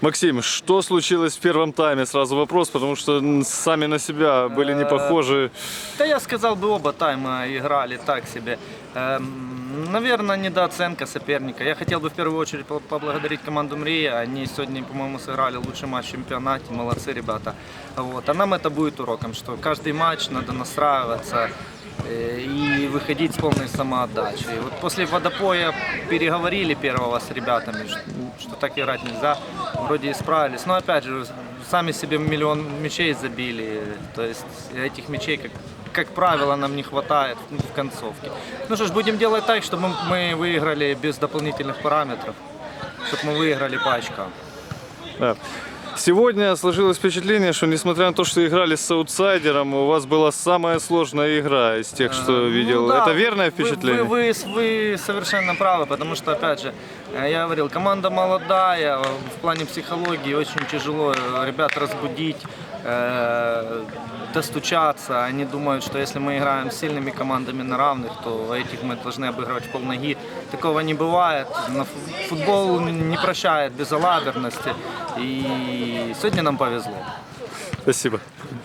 Максим, что случилось в первом тайме? Сразу вопрос, потому что сами на себя были не похожи. Да я сказал бы, оба тайма играли так себе. Наверное, недооценка соперника. Я хотел бы в первую очередь по- поблагодарить команду Мрия. Они сегодня, по-моему, сыграли лучший матч в чемпионате. Молодцы ребята. Вот. А нам это будет уроком, что каждый матч надо настраиваться э, и выходить с полной самоотдачей. Вот после водопоя переговорили первого с ребятами, что, что так играть нельзя. Вроде исправились. Но опять же, сами себе миллион мячей забили. То есть этих мячей, как, как правило, нам не хватает в концовке. Ну что ж, будем делать так, чтобы мы выиграли без дополнительных параметров. Чтобы мы выиграли по очкам. Да. Сегодня сложилось впечатление, что несмотря на то, что играли с аутсайдером, у вас была самая сложная игра из тех, что Ну видел. да, Это верное вы- впечатление? Вы, вы, вы совершенно правы, потому что, опять же, э, я говорил, команда молодая, в плане психологии очень тяжело э, ребят разбудить, э, достучаться. Они думают, что если мы играем с сильными командами на равных, то этих мы должны обыгрывать в полноги. Такого не бывает. Футбол не прощает безалаберности. И сегодня нам повезло. Спасибо.